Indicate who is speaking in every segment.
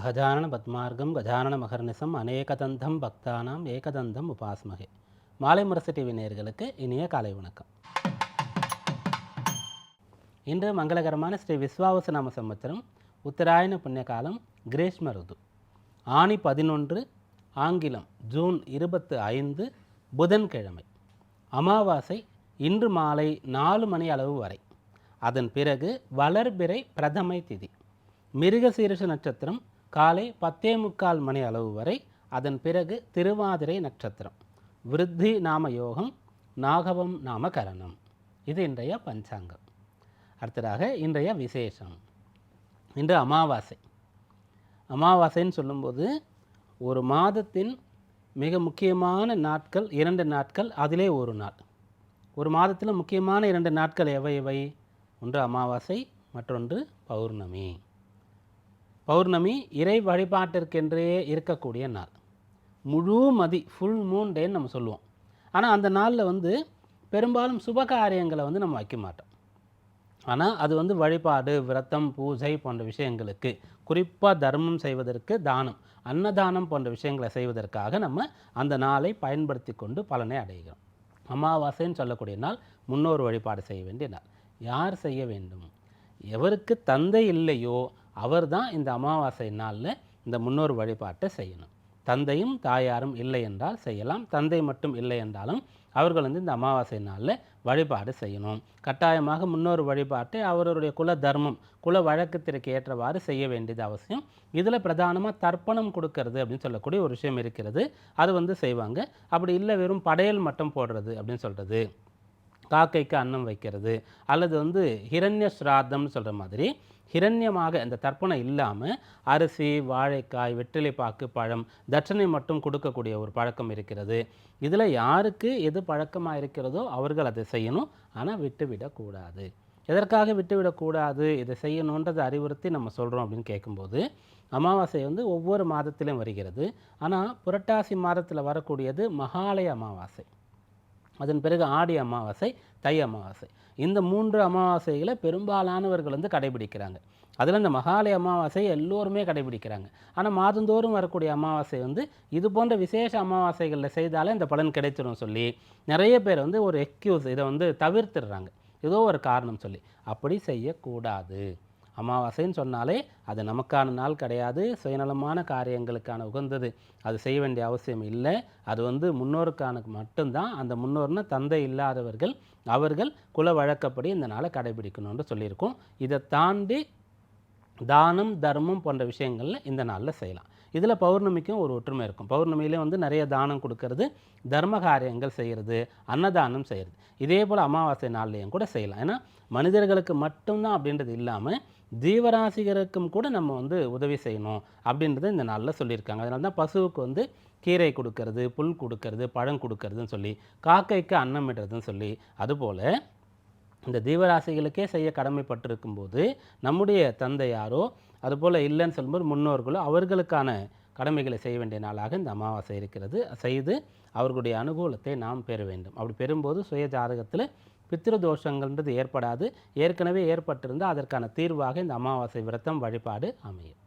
Speaker 1: அகஜானன பத்மார்க்கம் கஜானன மகர்நிசம் அநேகதந்தம் பக்தானாம் ஏகதந்தம் உபாஸ்மகே மாலை முரசு டிவி நேர்களுக்கு இனிய காலை வணக்கம். இன்று மங்களகரமான ஸ்ரீ விஸ்வாவச நாம சம்பத்திரம் உத்தராயண புண்ணிய காலம் கிரீஷ்ம ருது. ஆணி பதினொன்று ஆங்கிலம் ஜூன் இருபத்து ஐந்து புதன்கிழமை. அமாவாசை இன்று மாலை நாலு மணி அளவு வரை. அதன் பிறகு வளர்பிறை பிரதமை திதி. மிருகசீரிஷ நட்சத்திரம் காலை பத்தே முக்கால் மணி அளவு வரை அதன் பிறகு திருவாதிரை நட்சத்திரம். விருத்தி நாம யோகம் நாகவம் நாம கரணம். இது இன்றைய பஞ்சாங்கம். அடுத்ததாக இன்றைய விசேஷம். இன்று அமாவாசை. அமாவாசைன்னு சொல்லும்போது ஒரு மாதத்தின் மிக முக்கியமான நாட்கள் இரண்டு நாட்கள் அதிலே ஒரு நாள். ஒரு மாதத்தில் முக்கியமான இரண்டு நாட்கள் எவை எவை? ஒன்று அமாவாசை மற்றொன்று பௌர்ணமி. பௌர்ணமி இறை வழிபாட்டிற்கென்றே இருக்கக்கூடிய நாள். முழு மதி ஃபுல் மூன் டேன்னு நம்ம சொல்லுவோம். ஆனால் அந்த நாளில் வந்து பெரும்பாலும் சுப காரியங்களை வந்து நம்ம வைக்க மாட்டோம். ஆனால் அது வந்து வழிபாடு விரதம் பூஜை போன்ற விஷயங்களுக்கு குறிப்பாக தர்மம் செய்வதற்கு தானம் அன்னதானம் போன்ற விஷயங்களை செய்வதற்காக நம்ம அந்த நாளை பயன்படுத்தி கொண்டு பலனை அடைகிறோம். அமாவாசைன்னு சொல்லக்கூடிய நாள் முன்னோர் வழிபாடு செய்ய வேண்டிய நாள். யார் செய்ய வேண்டும்? எவருக்கு தந்தை இல்லையோ அவர் தான் இந்த அமாவாசை நாளில் இந்த முன்னோர் வழிபாட்டை செய்யணும். தந்தையும் தாயாரும் இல்லை என்றால் செய்யலாம். தந்தை மட்டும் இல்லை என்றாலும் அவர்கள் வந்து இந்த அமாவாசை நாளில் வழிபாடு செய்யணும். கட்டாயமாக முன்னோர் வழிபாட்டை அவருடைய குல தர்மம் குல வழக்கத்திற்கு ஏற்றவாறு செய்ய வேண்டியது அவசியம். இதில் பிரதானமாக தர்ப்பணம் கொடுக்கறது அப்படின்னு சொல்லக்கூடிய ஒரு விஷயம் இருக்கிறது. அது வந்து செய்வாங்க. அப்படி இல்லை வெறும் படையல் மட்டும் போடுறது அப்படின்னு சொல்கிறது காக்கைக்கு அன்னம் வைக்கிறது. அல்லது வந்து ஹிரண்ய ஸ்ராத்தம்னு சொல்கிற மாதிரி ஹிரண்யமாக இந்த தர்ப்பணம் இல்லாமல் அரிசி வாழைக்காய் வெற்றிலைப்பாக்கு பழம் தட்சணை மட்டும் கொடுக்கக்கூடிய ஒரு பழக்கம் இருக்கிறது. இதில் யாருக்கு எது பழக்கமாக இருக்கிறதோ அவர்கள் அதை செய்யணும். ஆனால் விட்டுவிடக்கூடாது எதற்காக விட்டுவிடக்கூடாது இதை செய்யணுன்றதை அறிவுறுத்தி நம்ம சொல்கிறோம் அப்படின்னு கேட்கும்போது அமாவாசை வந்து ஒவ்வொரு மாதத்திலும் வருகிறது. ஆனால் புரட்டாசி மாதத்தில் வரக்கூடியது மகாலய அமாவாசை. அதன் பிறகு ஆடி அமாவாசை தை அமாவாசை. இந்த மூன்று அமாவாசைகளை பெரும்பாலானவர்கள் வந்து கடைபிடிக்கிறாங்க. அதில் இந்த மகாலய அமாவாசை எல்லோருமே கடைபிடிக்கிறாங்க. ஆனால் மாதந்தோறும் வரக்கூடிய அமாவாசை வந்து இது போன்ற விசேஷ அமாவாசைகளில் செய்தாலே இந்த பலன் கிடைச்சிடும் சொல்லி நிறைய பேர் வந்து ஒரு எக்யூஸ் இதை வந்து தவிர்த்துடுறாங்க. ஏதோ ஒரு காரணம் சொல்லி. அப்படி செய்யக்கூடாது. அமாவாசைன்னு சொன்னாலே அது நமக்கான நாள் கிடையாது. சுயநலமான காரியங்களுக்கான உகந்தது. அது செய்ய வேண்டிய அவசியம் இல்லை. அது வந்து முன்னோருக்கான மட்டும்தான். அந்த முன்னோர்னா தந்தை இல்லாதவர்கள் அவர்கள் குல வழக்கப்படி இந்த நாளை கடைபிடிக்கணும்னு சொல்லியிருக்கோம். இதை தாண்டி தானம் தர்மம் போன்ற விஷயங்களில் இந்த நாளில் செய்யலாம். இதில் பௌர்ணமிக்கும் ஒரு ஒற்றுமை இருக்கும். பௌர்ணமியிலே வந்து நிறைய தானம் கொடுக்கறது தர்ம காரியங்கள் செய்கிறது அன்னதானம் செய்கிறது இதே போல் அமாவாசை நாள்லேயும் கூட செய்யலாம். ஏன்னா மனிதர்களுக்கு மட்டும்தான் அப்படின்றது இல்லாமல் ஜீவராசிகருக்கும் கூட நம்ம வந்து உதவி செய்யணும் அப்படின்றத இந்த நாளில் சொல்லியிருக்காங்க. அதனால தான் பசுவுக்கு வந்து கீரை கொடுக்கறது புல் கொடுக்கறது பழம் கொடுக்கறதுன்னு சொல்லி காக்கைக்கு அன்னமிடுறதுன்னு சொல்லி அதுபோல் இந்த தீவராசிகளுக்கே செய்ய கடமைப்பட்டிருக்கும் போது நம்முடைய தந்தையாரோ அதுபோல் இல்லைன்னு சொல்லும்போது முன்னோர்களோ அவர்களுக்கான கடமைகளை செய்ய வேண்டிய நாளாக இந்த அமாவாசை இருக்கிறது. செய்து அவர்களுடைய அனுகூலத்தை நாம் பெற வேண்டும். அப்படி பெறும்போது சுய ஜாதகத்தில் பித்திருதோஷங்கள்ன்றது ஏற்படாது. ஏற்கனவே ஏற்பட்டிருந்தால் அதற்கான தீர்வாக இந்த அமாவாசை விரதம் வழிபாடு அமையும்.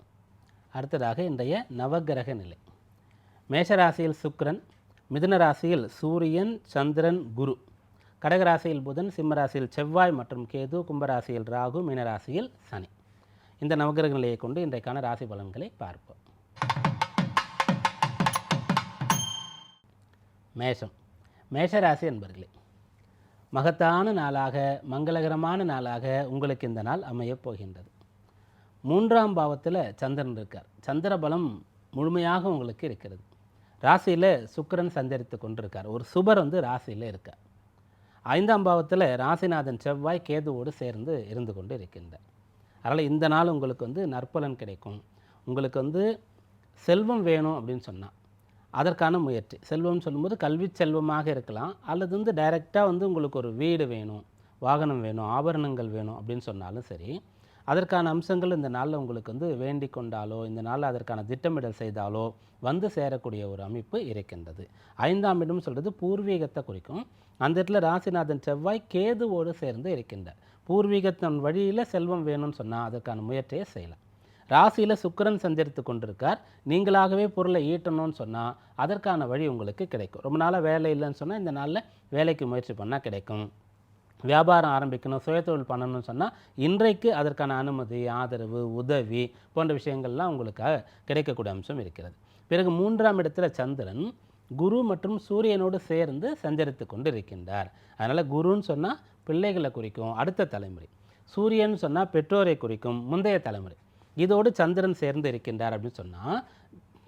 Speaker 1: அடுத்ததாக இன்றைய நவகிரக நிலை. மேஷராசியில் சுக்கிரன் மிதுன ராசியில் சூரியன் சந்திரன் குரு. கடகராசியில் புதன் சிம்மராசியில் செவ்வாய் மற்றும் கேது கும்பராசியில் ராகு மீனராசியில் சனி. இந்த நவகிரக நிலையை கொண்டு இன்றைக்கான ராசி பலன்களை பார்ப்போம். மேஷம். மேஷராசி என்பர்களே மகத்தான நாளாக மங்களகரமான நாளாக உங்களுக்கு இந்த நாள் அமையப் போகின்றது. மூன்றாம் பாவத்தில் சந்திரன் இருக்கார். சந்திர பலம் முழுமையாக உங்களுக்கு இருக்கிறது. ராசியில் சுக்கிரன் சஞ்சரித்து கொண்டிருக்கார். ஒரு சுபர் வந்து ராசியில் இருக்கார். ஐந்தாம் பாவத்தில் ராசிநாதன் செவ்வாய் கேதுவோடு சேர்ந்து இருந்து கொண்டு இருக்கின்றார் அதனால் இந்த நாள் உங்களுக்கு வந்து நற்பலன் கிடைக்கும். உங்களுக்கு வந்து செல்வம் வேணும் அப்படின்னு சொன்னால் அதற்கான முயற்சி. செல்வம்னு சொல்லும்போது கல்வி செல்வமாக இருக்கலாம். அல்லது வந்து டைரெக்டாக வந்து உங்களுக்கு ஒரு வீடு வேணும் வாகனம் வேணும் ஆபரணங்கள் வேணும் அப்படின்னு சொன்னாலும் சரி அதற்கான அம்சங்கள் இந்த நாளில் உங்களுக்கு வந்து வேண்டிக் கொண்டாலோ இந்த நாளில் அதற்கான திட்டமிடல் செய்தாலோ வந்து சேரக்கூடிய ஒரு அமைப்பு இருக்கின்றது. ஐந்தாம் இடம் சொல்கிறது பூர்வீகத்தை குறிக்கும். அந்த இடத்துல ராசிநாதன் செவ்வாய் கேதுவோடு சேர்ந்து இருக்கின்றார். பூர்வீகத்தின் வழியில் செல்வம் வேணும்னு சொன்னால் அதற்கான முயற்சியை செய்யலாம். ராசியில் சுக்கிரன் சஞ்சரித்து கொண்டிருக்கார். நீங்களாகவே பொருளை ஈட்டணும்னு சொன்னால் அதற்கான வழி உங்களுக்கு கிடைக்கும். ரொம்ப நாளாக வேலை இல்லைன்னு சொன்னால் இந்த நாளில் வேலைக்கு முயற்சி பண்ணால் கிடைக்கும். வியாபாரம் ஆரம்பிக்கணும் சுயதொழில் பண்ணணும்னு சொன்னால் இன்றைக்கு அதற்கான அனுமதி ஆதரவு உதவி போன்ற விஷயங்கள்லாம் உங்களுக்கு கிடைக்கக்கூடிய அம்சம் இருக்கிறது. பிறகு மூன்றாம் இடத்துல சந்திரன் குரு மற்றும் சூரியனோடு சேர்ந்து சஞ்சரித்து கொண்டு இருக்கின்றார் அதனால் குருன்னு சொன்னால் பிள்ளைகளை குறிக்கும் அடுத்த தலைமுறை. சூரியன் சொன்னால் பெற்றோரை குறிக்கும் முந்தைய தலைமுறை. இதோடு சந்திரன் சேர்ந்து இருக்கின்றார் அப்படின்னு சொன்னால்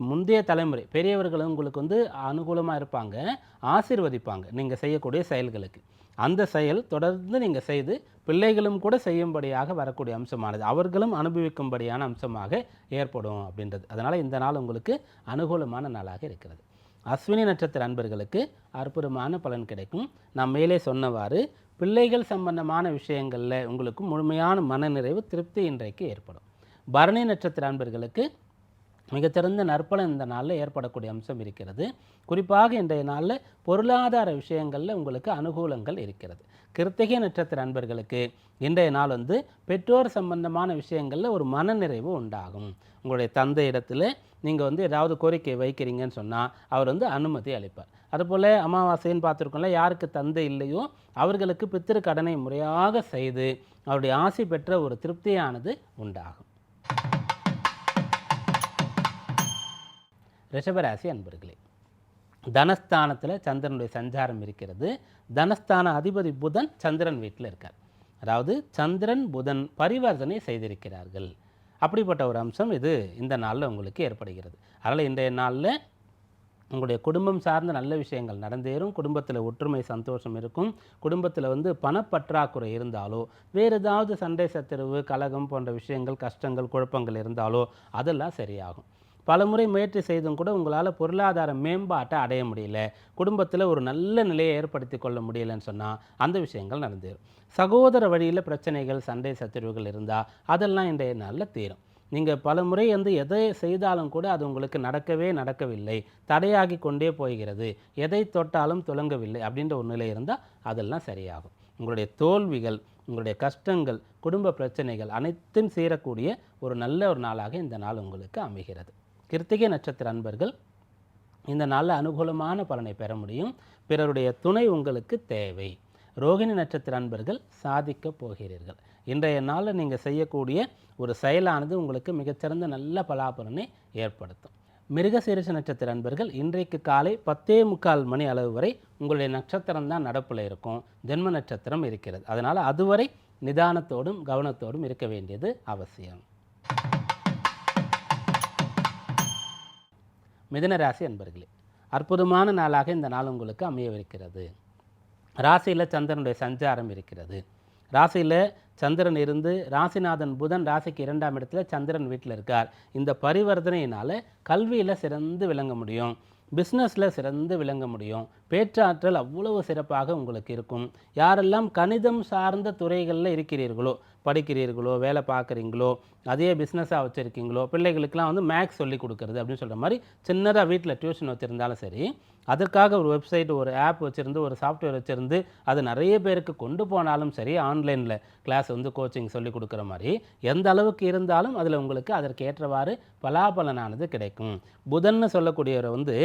Speaker 1: முந்தைய தலைமுறை பெரியவர்கள் உங்களுக்கு வந்து அனுகூலமாக இருப்பாங்க ஆசீர்வதிப்பாங்க நீங்கள் செய்யக்கூடிய செயல்களுக்கு. அந்த செயல் தொடர்ந்து நீங்கள் செய்து பிள்ளைகளும் கூட செய்யும்படியாக வரக்கூடிய அம்சமானது. அவர்களும் அனுபவிக்கும்படியான அம்சமாக ஏற்படும் அப்படின்றது. அதனால் இந்த நாள் உங்களுக்கு அனுகூலமான நாளாக இருக்கிறது. அஸ்வினி நட்சத்திர அன்பர்களுக்கு அற்புதமான பலன் கிடைக்கும். நான் மேலே சொன்னவாறு பிள்ளைகள் சம்பந்தமான விஷயங்களில் உங்களுக்கு முழுமையான மனநிறைவு திருப்தி இன்றைக்கு ஏற்படும். பரணி நட்சத்திர அன்பர்களுக்கு மிகச்சிறந்த நற்பலன் இந்த நாளில் ஏற்படக்கூடிய அம்சம் இருக்கிறது. குறிப்பாக இன்றைய நாளில் பொருளாதார விஷயங்களில் உங்களுக்கு அனுகூலங்கள் இருக்கிறது. கிருத்திகை நட்சத்திர அன்பர்களுக்கு இன்றைய நாள் வந்து பெற்றோர் சம்பந்தமான விஷயங்களில் ஒரு மனநிறைவு உண்டாகும். உங்களுடைய தந்தை இடத்துல நீங்கள் வந்து ஏதாவது கோரிக்கை வைக்கிறீங்கன்னு சொன்னால் அவர் வந்து அனுமதி அளிப்பார். அதுபோல் அமாவாசைன்னு பார்த்துருக்கோம்ல யாருக்கு தந்தை இல்லையோ அவர்களுக்கு பித்திரு கடனை முறையாக செய்து அவருடைய ஆசை பெற்ற ஒரு திருப்தியானது உண்டாகும். ரிஷபராசி அன்பர்களே தனஸ்தானத்தில் சந்திரனுடைய சஞ்சாரம் இருக்கிறது. தனஸ்தான அதிபதி புதன் சந்திரன் வீட்டில் இருக்கார். அதாவது சந்திரன் புதன் பரிவர்த்தனை செய்திருக்கிறார்கள். அப்படிப்பட்ட ஒரு அம்சம் இது இந்த நாளில் உங்களுக்கு ஏற்படுகிறது. அதனால் இன்றைய நாளில் உங்களுடைய குடும்பம் சார்ந்த நல்ல விஷயங்கள் நடந்தேறும் குடும்பத்தில் ஒற்றுமை சந்தோஷம் இருக்கும் குடும்பத்தில் வந்து பணப்பற்றாக்குறை இருந்தாலோ வேறு ஏதாவது சண்டை சச்சரவு கலகம் போன்ற விஷயங்கள் கஷ்டங்கள் குழப்பங்கள் இருந்தாலோ அதெல்லாம் சரியாகும். பலமுறை முயற்சி செய்தும் கூட உங்களால் பொருளாதார மேம்பாட்டை அடைய முடியல. குடும்பத்தில் ஒரு நல்ல நிலையை ஏற்படுத்தி கொள்ள முடியலன்னு சொன்னால் அந்த விஷயங்கள் நடந்துடும் சகோதர வழியில் பிரச்சனைகள் சண்டை சச்சரவுகள் இருந்தால் அதெல்லாம் இன்றைய நாளில் தீரும். நீங்கள் பல முறை வந்து எதை செய்தாலும் கூட அது உங்களுக்கு நடக்கவே நடக்கவில்லை. தடையாகி கொண்டே போகிறது. எதை தொட்டாலும் துலங்கவில்லை அப்படின்ற ஒரு நிலை இருந்தால் அதெல்லாம் சரியாகும். உங்களுடைய தோல்விகள் உங்களுடைய கஷ்டங்கள் குடும்ப பிரச்சனைகள் அனைத்தும் சீரக்கூடிய ஒரு நல்ல ஒரு நாளாக இந்த நாள் உங்களுக்கு அமைகிறது. கிருத்திகை நட்சத்திர அன்பர்கள் இந்த நாளில் அனுகூலமான பலனை பெற முடியும். பிறருடைய துணை உங்களுக்கு தேவை. ரோகிணி நட்சத்திர அன்பர்கள் சாதிக்கப் போகிறீர்கள். இன்றைய நாளில் நீங்கள் செய்யக்கூடிய ஒரு செயலானது உங்களுக்கு மிகச்சிறந்த நல்ல பலாபலனை ஏற்படுத்தும். மிருகசீரிஷ நட்சத்திர அன்பர்கள் இன்றைக்கு காலை பத்தே முக்கால் மணி அளவு வரை உங்களுடைய நட்சத்திரம் தான் நடப்பில் இருக்கும். ஜென்ம நட்சத்திரம் இருக்கிறது. அதனால் அதுவரை நிதானத்தோடும் கவனத்தோடும் இருக்க வேண்டியது அவசியம். மிதுன ராசி அன்பர்களே அற்புதமான நாளாக இந்த நாள் உங்களுக்கு அமையவிருக்கிறது. ராசியில் சந்திரனுடைய சஞ்சாரம் இருக்கிறது. ராசியில் சந்திரன் இருந்து ராசிநாதன் புதன் ராசிக்கு இரண்டாம் இடத்துல சந்திரன் வீட்டில் இருக்கார். இந்த பரிவர்த்தனையினால் கல்வியில் சிறந்து விளங்க முடியும். பிஸ்னஸில் சிறந்து விளங்க முடியும். பேச்சாற்றல் அவ்வளவு சிறப்பாக உங்களுக்கு இருக்கும். யாரெல்லாம் கணிதம் சார்ந்த துறைகளில் இருக்கிறீர்களோ படிக்கிறீர்களோ வேலை பார்க்குறீங்களோ அதே பிஸ்னஸாக வச்சுருக்கீங்களோ பிள்ளைகளுக்கெலாம் வந்து மேக்ஸ் சொல்லி கொடுக்குறது அப்படின்னு சொல்கிற மாதிரி சின்னதாக வீட்டில் டியூஷன் வச்சுருந்தாலும் சரி அதற்காக ஒரு வெப்சைட் ஒரு ஆப் வச்சுருந்து ஒரு சாஃப்ட்வேர் வச்சுருந்து அது நிறைய பேருக்கு கொண்டு போனாலும் சரி ஆன்லைனில் கிளாஸ் வந்து கோச்சிங் சொல்லி கொடுக்குற மாதிரி எந்த அளவுக்கு இருந்தாலும் அதில் உங்களுக்கு அதற்கு ஏற்றவாறு பலாபலனானது கிடைக்கும். புதன்னு சொல்லக்கூடியவரை வந்து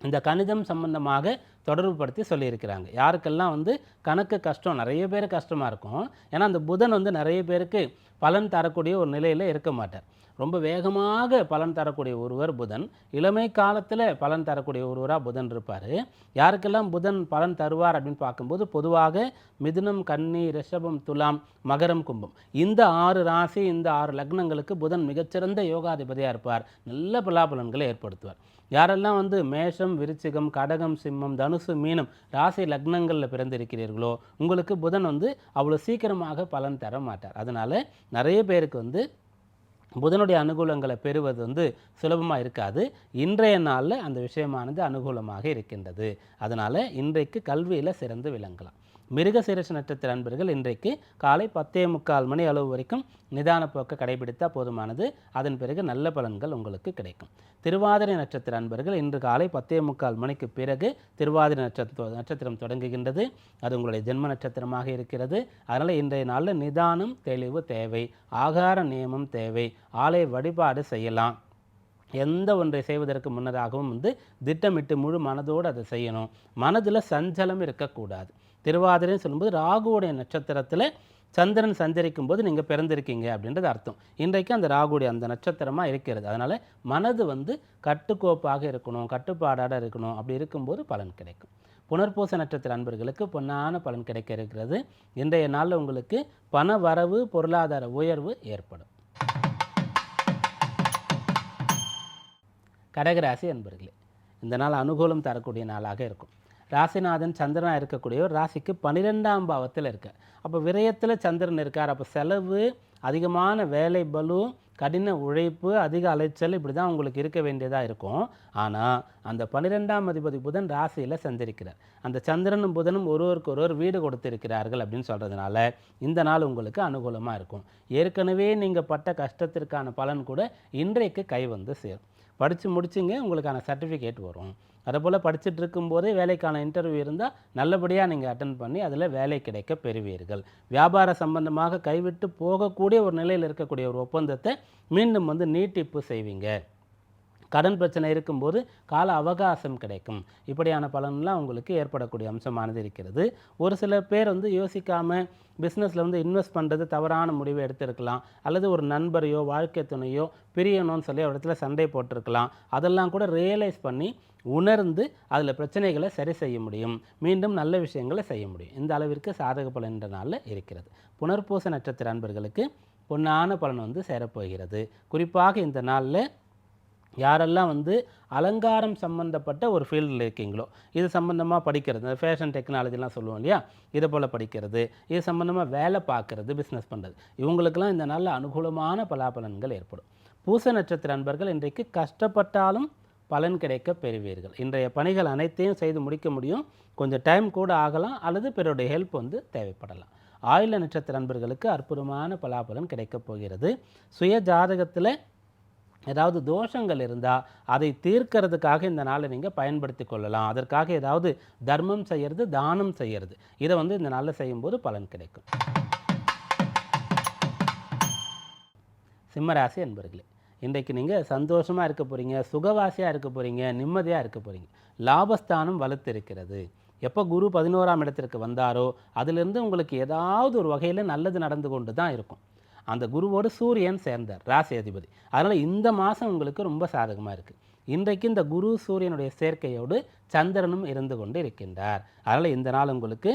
Speaker 1: இந்த கணிதம் சம்பந்தமாக தொடர்புபடுத்தி சொல்லியிருக்கிறாங்க. யாருக்கெல்லாம் வந்து கணக்கு கஷ்டம் நிறைய பேர் கஷ்டமாக இருக்கும். ஏன்னா அந்த புதன் வந்து நிறைய பேருக்கு பலன் தரக்கூடிய ஒரு நிலையில் இருக்க மாட்டார். ரொம்ப வேகமாக பலன் தரக்கூடிய ஒருவர் புதன். இளமை காலத்தில் பலன் தரக்கூடிய ஒருவராக புதன் இருப்பார். யாருக்கெல்லாம் புதன் பலன் தருவார் அப்படின்னு பார்க்கும்போது பொதுவாக மிதுனம் கன்னி ரிஷபம் துலாம் மகரம் கும்பம். இந்த ஆறு ராசி இந்த ஆறு லக்னங்களுக்கு புதன் மிகச்சிறந்த யோகாதிபதியாக இருப்பார். நல்ல பலாபலன்களை ஏற்படுத்துவார். யாரெல்லாம் வந்து மேஷம் விருச்சிகம் கடகம் சிம்மம் தனுசு மீனம் ராசி லக்னங்களில் பிறந்திருக்கிறீர்களோ உங்களுக்கு புதன் வந்து அவ்வளோ சீக்கிரமாக பலன் தர மாட்டார். அதனால் நிறைய பேருக்கு வந்து புதனுடைய அனுகூலங்களை பெறுவது வந்து சுலபமாக இருக்காது. இன்றைய நாளில் அந்த விஷயமானது அனுகூலமாக இருக்கின்றது. அதனால் இன்றைக்கு கல்வியில் சிறந்து விளங்கலாம். மிருகசீரஷ நட்சத்திர அன்பர்கள் இன்றைக்கு காலை பத்தே முக்கால் மணி அளவு வரைக்கும் நிதான போக்க கடைபிடித்தால் போதுமானது. அதன் பிறகு நல்ல பலன்கள் உங்களுக்கு கிடைக்கும். திருவாதிரை நட்சத்திர அன்பர்கள் இன்று காலை பத்தே முக்கால் மணிக்கு பிறகு திருவாதிரை நட்சத்திர நட்சத்திரம் தொடங்குகின்றது. அது உங்களுடைய ஜென்ம நட்சத்திரமாக இருக்கிறது. அதனால் இன்றைய நாளில் நிதானம் தெளிவு தேவை. ஆகார நியமம் தேவை. ஆலய வழிபாடு செய்யலாம். எந்த ஒன்றை செய்வதற்கு முன்னதாகவும் வந்து திட்டமிட்டு முழு மனதோடு அதை செய்யணும். மனதில் சஞ்சலம் இருக்கக்கூடாது. திருவாதிரைன்னு சொல்லும்போது ராகுவுடைய நட்சத்திரத்தில் சந்திரன் சஞ்சரிக்கும் போது நீங்கள் பிறந்திருக்கீங்க அப்படின்றது அர்த்தம். இன்றைக்கு அந்த ராகுடைய அந்த நட்சத்திரமாக இருக்கிறது. அதனால் மனது வந்து கட்டுக்கோப்பாக இருக்கணும் கட்டுப்பாடாக இருக்கணும். அப்படி இருக்கும்போது பலன் கிடைக்கும். புனர்பூச நட்சத்திர அன்பர்களுக்கு பொன்னான பலன் கிடைக்க இருக்கிறது. இன்றைய நாளில் உங்களுக்கு பண வரவு பொருளாதார உயர்வு ஏற்படும். கடகராசி அன்பர்களே இந்த நாள் அனுகூலம் தரக்கூடிய நாளாக இருக்கும். ராசிநாதன் சந்திரனாக இருக்கக்கூடிய ஒரு ராசிக்கு பன்னிரெண்டாம் பாவத்தில் இருக்க அப்போ விரயத்தில் சந்திரன் இருக்கார். அப்போ செலவு அதிகமான வேலை பலு கடின உழைப்பு அதிக அலைச்சல் இப்படி தான் உங்களுக்கு இருக்க வேண்டியதாக இருக்கும். ஆனால் அந்த பன்னிரெண்டாம் அதிபதி புதன் ராசியில் சந்திருக்கிறார் அந்த சந்திரனும் புதனும் ஒருவருக்கு ஒருவர் வீடு கொடுத்திருக்கிறார்கள் அப்படின்னு சொல்கிறதுனால இந்த நாள் உங்களுக்கு அனுகூலமாக இருக்கும். ஏற்கனவே நீங்கள் பட்ட கஷ்டத்திற்கான பலன் கூட இன்றைக்கு கை வந்து சேரும். படித்து முடிச்சிங்க உங்களுக்கான சர்டிஃபிகேட் வரும். அதுபோல் படிச்சுட்டு இருக்கும்போதே வேலைக்கான இன்டர்வியூ இருந்தால் நல்லபடியாக நீங்கள் அட்டன் பண்ணி அதில் வேலை கிடைக்க பெறுவீர்கள். வியாபார சம்பந்தமாக கைவிட்டு போகக்கூடிய ஒரு நிலையில் இருக்கக்கூடிய ஒரு ஒப்பந்தத்தை மீண்டும் வந்து நீட்டிப்பு செய்வீங்க. கடன் பிரச்சனை இருக்கும்போது கால அவகாசம் கிடைக்கும். இப்படியான பலன்லாம் உங்களுக்கு ஏற்படக்கூடிய அம்சமானது இருக்கிறது. ஒரு சில பேர் வந்து யோசிக்காமல் பிஸ்னஸில் வந்து இன்வெஸ்ட் பண்ணுறது தவறான முடிவை எடுத்திருக்கலாம். அல்லது ஒரு நண்பரையோ வாழ்க்கை துணையோ பிரியணும்னு சொல்லி ஒரு இடத்துல சண்டை போட்டிருக்கலாம். அதெல்லாம் கூட ரியலைஸ் பண்ணி உணர்ந்து அதில் பிரச்சனைகளை சரி செய்ய முடியும். மீண்டும் நல்ல விஷயங்களை செய்ய முடியும். இந்த அளவிற்கு சாதக பலன் என்ற நாளில் இருக்கிறது. புனர்பூச நட்சத்திர அன்பர்களுக்கு பொன்னான பலன் வந்து சேரப்போகிறது. குறிப்பாக இந்த நாளில் யாரெல்லாம் வந்து அலங்காரம் சம்மந்தப்பட்ட ஒரு ஃபீல்டில் இருக்கீங்களோ இது சம்மந்தமாக படிக்கிறது இந்த ஃபேஷன் டெக்னாலஜிலாம் சொல்லுவோம் இல்லையா? இதை போல் படிக்கிறது இது சம்மந்தமாக வேலை பார்க்குறது பிஸ்னஸ் பண்ணுறது இவங்களுக்கெல்லாம் இந்த நல்ல அனுகூலமான பலாபலன்கள் ஏற்படும். பூச நட்சத்திர அன்பர்கள் இன்றைக்கு கஷ்டப்பட்டாலும் பலன் கிடைக்க பெறுவீர்கள். இன்றைய பணிகள் அனைத்தையும் செய்து முடிக்க முடியும். கொஞ்சம் டைம் கூட ஆகலாம் அல்லது பிறருடைய ஹெல்ப் வந்து தேவைப்படலாம். ஆயுள நட்சத்திர அன்பர்களுக்கு அற்புதமான பலாபலன் கிடைக்கப் போகிறது. சுய ஜாதகத்தில் ஏதாவது தோஷங்கள் இருந்தால் அதை தீர்க்கிறதுக்காக இந்த நாளை நீங்கள் பயன்படுத்தி கொள்ளலாம். அதற்காக ஏதாவது தர்மம் செய்யறது தானம் செய்யறது. இதை வந்து இந்த நாளில் செய்யும்போது பலன் கிடைக்கும். சிம்மராசி என்பர்களே இன்றைக்கு நீங்கள் சந்தோஷமாக இருக்க போகிறீங்க சுகவாசியாக இருக்க போகிறீங்க நிம்மதியாக இருக்க போகிறீங்க லாபஸ்தானம் வலுத்திருக்கிறது. எப்போ குரு பதினோராம் இடத்திற்கு வந்தாரோ அதிலிருந்து உங்களுக்கு ஏதாவது ஒரு வகையில் நல்லது நடந்து கொண்டு தான் இருக்கும். அந்த குருவோடு சூரியன் சேர்ந்தார் ராசி அதிபதி. அதனால் இந்த மாதம் உங்களுக்கு ரொம்ப சாதகமாக இருக்குது இன்றைக்கு இந்த குரு சூரியனுடைய சேர்க்கையோடு சந்திரனும் இருந்து கொண்டு இருக்கின்றார். அதனால் இந்த நாள் உங்களுக்கு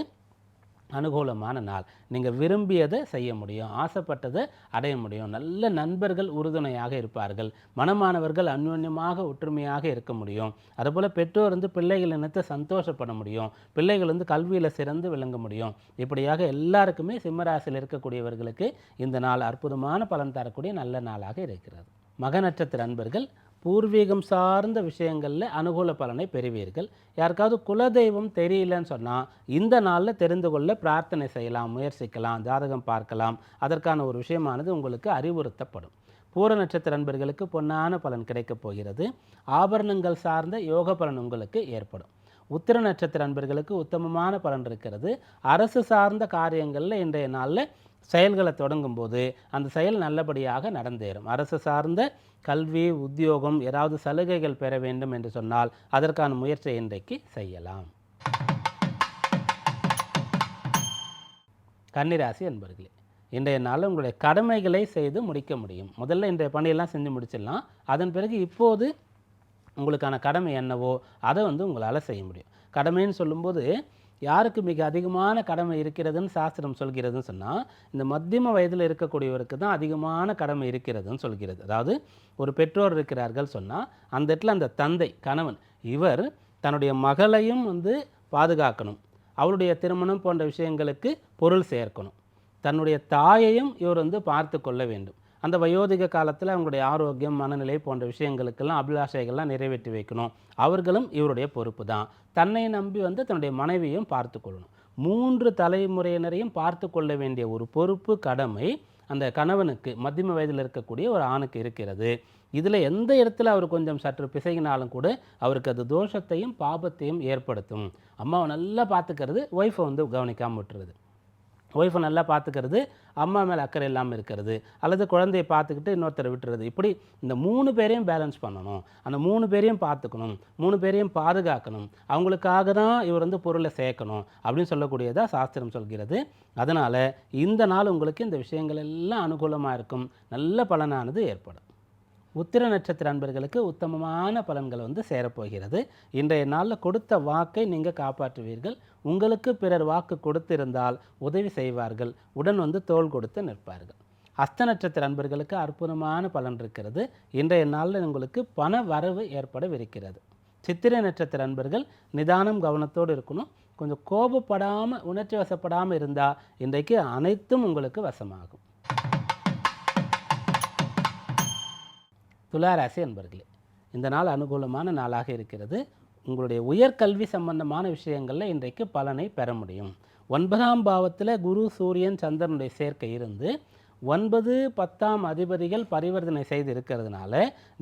Speaker 1: அனுகூலமான நாள். நீங்கள் விரும்பியதை செய்ய முடியும் ஆசைப்பட்டதை அடைய முடியும். நல்ல நண்பர்கள் உறுதுணையாக இருப்பார்கள். மனமானவர்கள் அந்யோன்யமாக ஒற்றுமையாக இருக்க முடியும். அதுபோல் பெற்றோர் வந்து பிள்ளைகள் இனத்தை சந்தோஷப்பட முடியும். பிள்ளைகள் வந்து கல்வியில் சிறந்து விளங்க முடியும். இப்படியாக எல்லாருக்குமே சிம்மராசியில் இருக்கக்கூடியவர்களுக்கு இந்த நாள் அற்புதமான பலன் தரக்கூடிய நல்ல நாளாக இருக்கிறது. மக நட்சத்திர அன்பர்கள் பூர்வீகம் சார்ந்த விஷயங்களில் அனுகூல பலனை பெறுவீர்கள். யாருக்காவது குலதெய்வம் தெரியலன்னு சொன்னால் இந்த நாளில் தெரிந்து கொள்ள பிரார்த்தனை செய்யலாம் முயற்சிக்கலாம் ஜாதகம் பார்க்கலாம். அதற்கான ஒரு விஷயமானது உங்களுக்கு அறிவுறுத்தப்படும். பூர நட்சத்திர அன்பர்களுக்கு பொன்னான பலன் கிடைக்கப் போகிறது. ஆபரணங்கள் சார்ந்த யோக பலன் உங்களுக்கு ஏற்படும். உத்திர நட்சத்திர அன்பர்களுக்கு உத்தமமான பலன் இருக்கிறது. அரசு சார்ந்த காரியங்களில் இன்றைய நாளில் செயல்களை தொடங்கும்போது அந்த செயல் நல்லபடியாக நடந்தேறும். அரசு சார்ந்த கல்வி உத்தியோகம் ஏதாவது சலுகைகள் பெற வேண்டும் என்று சொன்னால் அதற்கான முயற்சியை இன்றைக்கு செய்யலாம். கன்னிராசி என்பர்களே இன்றைய நாள் உங்களுடைய கடமைகளை செய்து முடிக்க முடியும். முதல்ல இன்றைய பணியெல்லாம் செஞ்சு முடிச்சிடலாம். அதன் பிறகு இப்போது உங்களுக்கான கடமை என்னவோ அதை வந்து உங்களால் செய்ய முடியும். கடமைன்னு சொல்லும்போது யாருக்கு மிக அதிகமான கடமை இருக்கிறதுன்னு சாஸ்திரம் சொல்கிறதுன்னு சொன்னால் இந்த மத்தியம வயதில் இருக்கக்கூடியவருக்கு தான் அதிகமான கடமை இருக்கிறதுன்னு சொல்கிறது. அதாவது ஒரு பெற்றோர் இருக்கிறார்கள் சொன்னால் அந்த இடத்துல அந்த தந்தை கணவன் இவர் தன்னுடைய மகளையும் வந்து பாதுகாக்கணும். அவருடைய திருமணம் போன்ற விஷயங்களுக்கு பொருள் சேர்க்கணும். தன்னுடைய தாயையும் இவர் வந்து பார்த்து கொள்ள வேண்டும். அந்த வயோதிக காலத்தில் அவங்களுடைய ஆரோக்கியம் மனநிலை போன்ற விஷயங்களுக்கெல்லாம் அபிலாஷைகள்லாம் நிறைவேற்றி வைக்கணும். அவர்களும் இவருடைய பொறுப்பு தான் தன்னை நம்பி வந்து தன்னுடைய மனைவியும் பார்த்து கொள்ளணும். மூன்று தலைமுறையினரையும் பார்த்து கொள்ள வேண்டிய ஒரு பொறுப்பு கடமை அந்த கணவனுக்கு மத்தியம வயதில் இருக்கக்கூடிய ஒரு ஆணுக்கு இருக்கிறது. இதில் எந்த இடத்துல அவர் கொஞ்சம் சற்று பிசைகினாலும் கூட அவருக்கு அது தோஷத்தையும் பாபத்தையும் ஏற்படுத்தும். அம்மாவை நல்லா பார்த்துக்கிறது ஒய்ஃபை வந்து கவனிக்காமல் விட்டுறது. ஒய்ஃபை நல்லா பார்த்துக்கிறது அம்மா மேலே அக்கறை இல்லாமல் இருக்கிறது அல்லது குழந்தையை பார்த்துக்கிட்டு இன்னொருத்தரை விட்டுறது. இப்படி இந்த மூணு பேரையும் பேலன்ஸ் பண்ணணும். அந்த மூணு பேரையும் பார்த்துக்கணும். மூணு பேரையும் பாதுகாக்கணும். அவங்களுக்காக தான் இவர் வந்து பொருளை சேர்க்கணும் அப்படின்னு சொல்லக்கூடியதாக சாஸ்திரம் சொல்கிறது. அதனால் இந்த நாள் உங்களுக்கு இந்த விஷயங்கள் எல்லாம் அனுகூலமாக இருக்கும். நல்ல பலனானது ஏற்படும். உத்திர நட்சத்திர அன்பர்களுக்கு உத்தமமான பலன்கள் வந்து சேரப்போகிறது. இன்றைய நாளில் கொடுத்த வாக்கை நீங்கள் காப்பாற்றுவீர்கள். உங்களுக்கு பிறர் வாக்கு கொடுத்திருந்தால் உதவி செய்வார்கள். உடன் வந்து தோள் கொடுத்து நிற்பார்கள். அஸ்த நட்சத்திர அன்பர்களுக்கு அற்புதமான பலன் இருக்கிறது. இன்றைய நாளில் உங்களுக்கு பண வரவு ஏற்படவிருக்கிறது. சித்திரை நட்சத்திர அன்பர்கள் நிதானம் கவனத்தோடு இருக்கணும். கொஞ்சம் கோபப்படாமல் உணர்ச்சி வசப்படாமல் இருந்தால் இன்றைக்கு அனைத்தும் உங்களுக்கு வசமாகும். துளாராசி அன்பர்களே இந்த நாள் அனுகூலமான நாளாக இருக்கிறது. உங்களுடைய உயர்கல்வி சம்பந்தமான விஷயங்களில் இன்றைக்கு பலனை பெற முடியும். ஒன்பதாம் பாவத்தில் குரு சூரியன் சந்திரனுடைய சேர்க்கை இருந்து ஒன்பது பத்தாம் அதிபதிகள் பரிவர்த்தனை செய்து இருக்கிறதுனால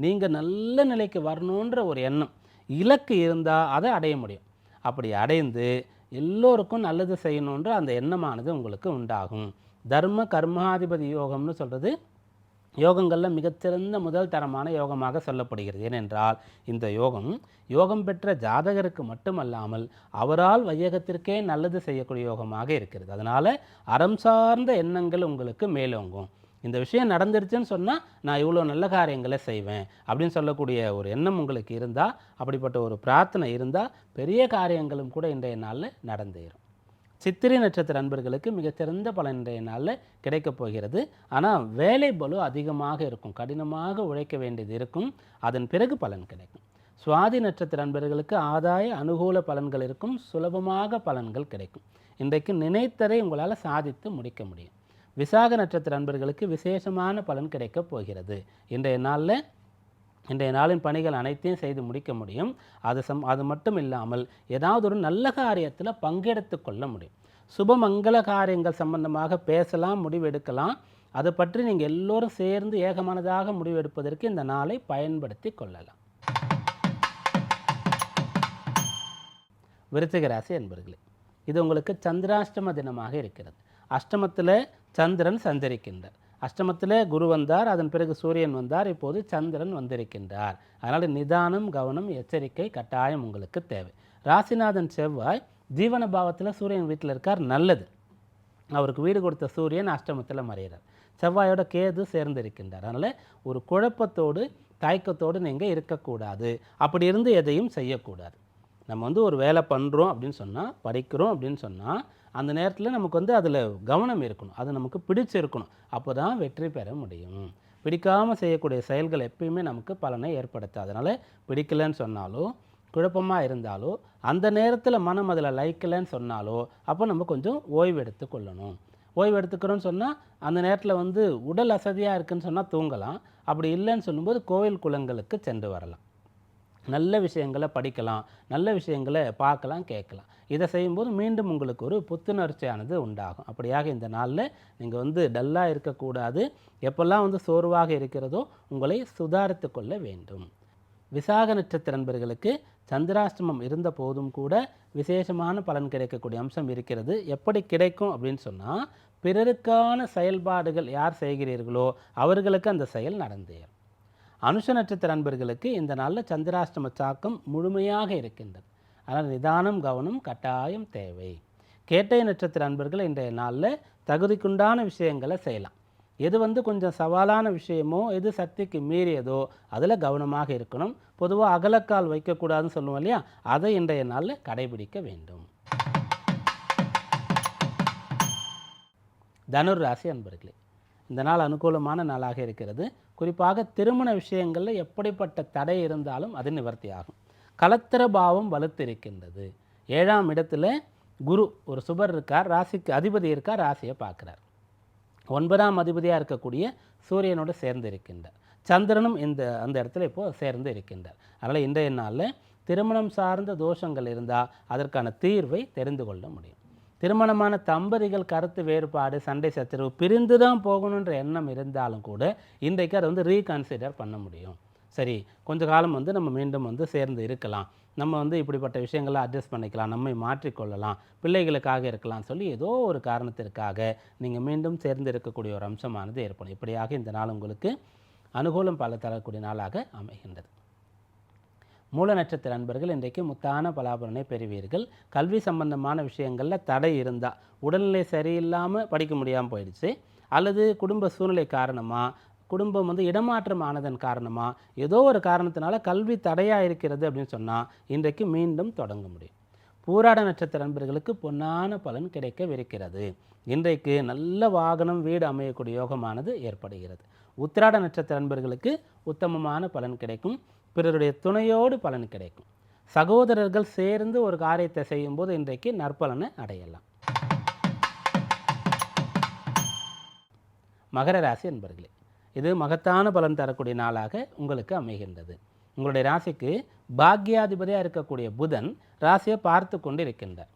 Speaker 1: நீங்கள் நல்ல நிலைக்கு வரணுன்ற ஒரு எண்ணம் இலக்கு இருந்தால் அதை அடைய முடியும். அப்படி அடைந்து எல்லோருக்கும் நல்லது செய்யணுன்ற அந்த எண்ணமானது உங்களுக்கு உண்டாகும். தர்ம கர்மாதிபதி யோகம்னு சொல்கிறது யோகங்களில் மிகச்சிறந்த முதல் தரமான யோகமாக சொல்லப்படுகிறது. ஏனென்றால் இந்த யோகம் யோகம் பெற்ற ஜாதகருக்கு மட்டுமல்லாமல் அவரால் வையகத்திற்கே நல்லது செய்யக்கூடிய யோகமாக இருக்கிறது. அதனால் அறம் சார்ந்த எண்ணங்கள் உங்களுக்கு மேலோங்கும். இந்த விஷயம் நடந்துருச்சுன்னு சொன்னால் நான் இவ்வளோ நல்ல காரியங்களை செய்வேன் அப்படின்னு சொல்லக்கூடிய ஒரு எண்ணம் உங்களுக்கு இருந்தால் அப்படிப்பட்ட ஒரு பிரார்த்தனை இருந்தால் பெரிய காரியங்களும் கூட இன்றைய நாளில் நடந்தேறும். சித்திரை நட்சத்திர அன்பர்களுக்கு மிகச்சிறந்த பலன் இன்றைய நாளில் கிடைக்கப் போகிறது. ஆனால் வேலை பலு அதிகமாக இருக்கும். கடினமாக உழைக்க வேண்டியது இருக்கும். அதன் பிறகு பலன் கிடைக்கும். சுவாதி நட்சத்திர அன்பர்களுக்கு ஆதாய அனுகூல பலன்கள் இருக்கும். சுலபமாக பலன்கள் கிடைக்கும். இன்றைக்கு நினைத்ததை உங்களால் சாதித்து முடிக்க முடியும். விசாக நட்சத்திர அன்பர்களுக்கு விசேஷமான பலன் கிடைக்கப் போகிறது. இன்றைய நாளில் இன்றைய நாளின் பணிகள் அனைத்தையும் செய்து முடிக்க முடியும். அது சம் அது மட்டும் இல்லாமல் ஏதாவது ஒரு நல்ல காரியத்தில் பங்கெடுத்து கொள்ள முடியும். சுபமங்கள காரியங்கள் சம்பந்தமாக பேசலாம் முடிவெடுக்கலாம். அதை பற்றி நீங்கள் எல்லோரும் சேர்ந்து ஏகமானதாக முடிவெடுப்பதற்கு இந்த நாளை பயன்படுத்தி கொள்ளலாம். விருத்திகராசி என்பர்களே இது உங்களுக்கு சந்திராஷ்டம தினமாக இருக்கிறது. அஷ்டமத்தில் சந்திரன் சஞ்சரிக்கின்றார். அஷ்டமத்தில் குரு வந்தார் அதன் பிறகு சூரியன் வந்தார் இப்போது சந்திரன் வந்திருக்கின்றார். அதனால் நிதானம் கவனம் எச்சரிக்கை கட்டாயம் உங்களுக்கு தேவை. ராசிநாதன் செவ்வாய் ஜீவன பாவத்தில் சூரியன் வீட்டில் இருக்கார் நல்லது. அவருக்கு வீடு கொடுத்த சூரியன் அஷ்டமத்தில் மறைகிறார். செவ்வாயோட கேது சேர்ந்திருக்கின்றார். அதனால் ஒரு குழப்பத்தோடு தயக்கத்தோடு நீங்கள் இருக்கக்கூடாது. அப்படி இருந்து எதையும் செய்யக்கூடாது. நம்ம வந்து ஒரு வேலை பண்ணுறோம் அப்படின்னு சொன்னால் படிக்கிறோம் அப்படின்னு சொன்னால் அந்த நேரத்தில் நமக்கு வந்து அதில் கவனம் இருக்கணும். அது நமக்கு பிடிச்சிருக்கணும் அப்போ தான் வெற்றி பெற முடியும். பிடிக்காமல் செய்யக்கூடிய செயல்கள் எப்பயுமே நமக்கு பலனை ஏற்படுத்தாது. அதனால் பிடிக்கலன்னு சொன்னாலோ குழப்பமாக இருந்தாலோ அந்த நேரத்தில் மனம் அதில் லைக்கலைன்னு சொன்னாலோ அப்போ நம்ம கொஞ்சம் ஓய்வு எடுத்துக்கொள்ளணும் ஓய்வு எடுத்துக்கிறோன்னு சொன்னால் அந்த நேரத்தில் வந்து உடல் அசதியாக இருக்குன்னு சொன்னால் தூங்கலாம். அப்படி இல்லைன்னு சொல்லும்போது கோவில் குளங்களுக்கு சென்று வரலாம். நல்ல விஷயங்களை படிக்கலாம் நல்ல விஷயங்களை பார்க்கலாம் கேட்கலாம். இதை செய்யும்போது மீண்டும் உங்களுக்கு ஒரு புத்துணர்ச்சியானது உண்டாகும். அப்படியாக இந்த நாளில் நீங்கள் வந்து டல்லாக இருக்கக்கூடாது. எப்பெல்லாம் வந்து சோர்வாக இருக்கிறதோ உங்களை சுதாரித்து கொள்ள வேண்டும். விசாக நட்சத்திர நண்பர்களுக்கு சந்திராஷ்டமம் இருந்த போதும் கூட விசேஷமான பலன் கிடைக்கக்கூடிய அம்சம் இருக்கிறது. எப்படி கிடைக்கும் அப்படின்னு சொன்னால் பிறருக்கான செயல்பாடுகள் யார் செய்கிறீர்களோ அவர்களுக்கு அந்த செயல் நடந்தேறும் அனுஷ நட்சத்திர அன்பர்களுக்கு இந்த நாளில் சந்திராஷ்டம தாக்கம் முழுமையாக இருக்கின்றது. ஆனால் நிதானம் கவனம் கட்டாயம் தேவை. கேட்டை நட்சத்திர அன்பர்கள் இன்றைய நாளில் தகுதிக்குண்டான விஷயங்களை செய்யலாம். எது வந்து கொஞ்சம் சவாலான விஷயமோ எது சக்திக்கு மீறியதோ அதில் கவனமாக இருக்கணும். பொதுவாக அகலக்கால் வைக்கக்கூடாதுன்னு சொல்லுவோம் இல்லையா? அதை இன்றைய நாளில் கடைபிடிக்க வேண்டும். தனுர் ராசி அன்பர்களே இந்த நாள் அனுகூலமான நாளாக இருக்கிறது. குறிப்பாக திருமண விஷயங்களில் எப்படிப்பட்ட தடை இருந்தாலும் அது நிவர்த்தியாகும். கலத்திர பாவம் வலுத்திருக்கின்றது. ஏழாம் இடத்துல குரு ஒரு சுபர் இருக்கார் ராசிக்கு அதிபதி இருக்கார் ராசியை பார்க்குறார். ஒன்பதாம் அதிபதியாக இருக்கக்கூடிய சூரியனோடு சேர்ந்து இருக்கின்றார் சந்திரனும் இந்த அந்த இடத்துல இப்போது சேர்ந்து இருக்கின்றார். அதனால் இன்றைய நாளில் திருமணம் சார்ந்த தோஷங்கள் இருந்தால் அதற்கான தீர்வை தெரிந்து கொள்ள முடியும். திருமணமான தம்பதிகள் கருத்து வேறுபாடு சண்டை சச்சரவு பிரிந்து தான் போகணுன்ற எண்ணம் இருந்தாலும் கூட இன்றைக்கு அதை வந்து ரீகன்சிடர் பண்ண முடியும். சரி கொஞ்ச காலம் வந்து நம்ம மீண்டும் வந்து சேர்ந்து இருக்கலாம். நம்ம வந்து இப்படிப்பட்ட விஷயங்களை அட்ஜஸ்ட் பண்ணிக்கலாம் நம்மை மாற்றிக்கொள்ளலாம் பிள்ளைகளுக்காக இருக்கலாம் சொல்லி ஏதோ ஒரு காரணத்திற்காக நீங்கள் மீண்டும் சேர்ந்து இருக்கக்கூடிய ஒரு அம்சமானது ஏற்படும். இப்படியாக இந்த நாள் உங்களுக்கு அனுகூலம் பல தரக்கூடிய நாளாக அமைகின்றது. மூல நட்சத்திர அன்பர்கள் இன்றைக்கு முத்தான பலாபலனை பெறுவீர்கள். கல்வி சம்பந்தமான விஷயங்களில் தடை இருந்தால் உடல்நிலை சரியில்லாமல் படிக்க முடியாமல் போயிடுச்சு அல்லது குடும்ப சூழ்நிலை காரணமாக குடும்பம் வந்து இடமாற்றம் ஆனதன் காரணமாக ஏதோ ஒரு காரணத்தினால கல்வி தடையாக இருக்கிறது அப்படின்னு சொன்னால் இன்றைக்கு மீண்டும் தொடங்க முடியும். பூராட நட்சத்திர நண்பர்களுக்கு பொன்னான பலன் கிடைக்கவிருக்கிறது. இன்றைக்கு நல்ல வாகனம் வீடு அமையக்கூடிய யோகமானது ஏற்படுகிறது. உத்திராட நட்சத்திர நண்பர்களுக்கு உத்தமமான பலன் கிடைக்கும். பிறருடைய துணையோடு பலன் கிடைக்கும். சகோதரர்கள் சேர்ந்து ஒரு காரியத்தை செய்யும்போது இன்றைக்கு நற்பலனை அடையலாம். மகர ராசி என்பர்களே இது மகத்தான பலன் தரக்கூடிய நாளாக உங்களுக்கு அமைகின்றது. உங்களுடைய ராசிக்கு பாக்யாதிபதியாக இருக்கக்கூடிய புதன் ராசியை பார்த்து கொண்டு இருக்கின்றார்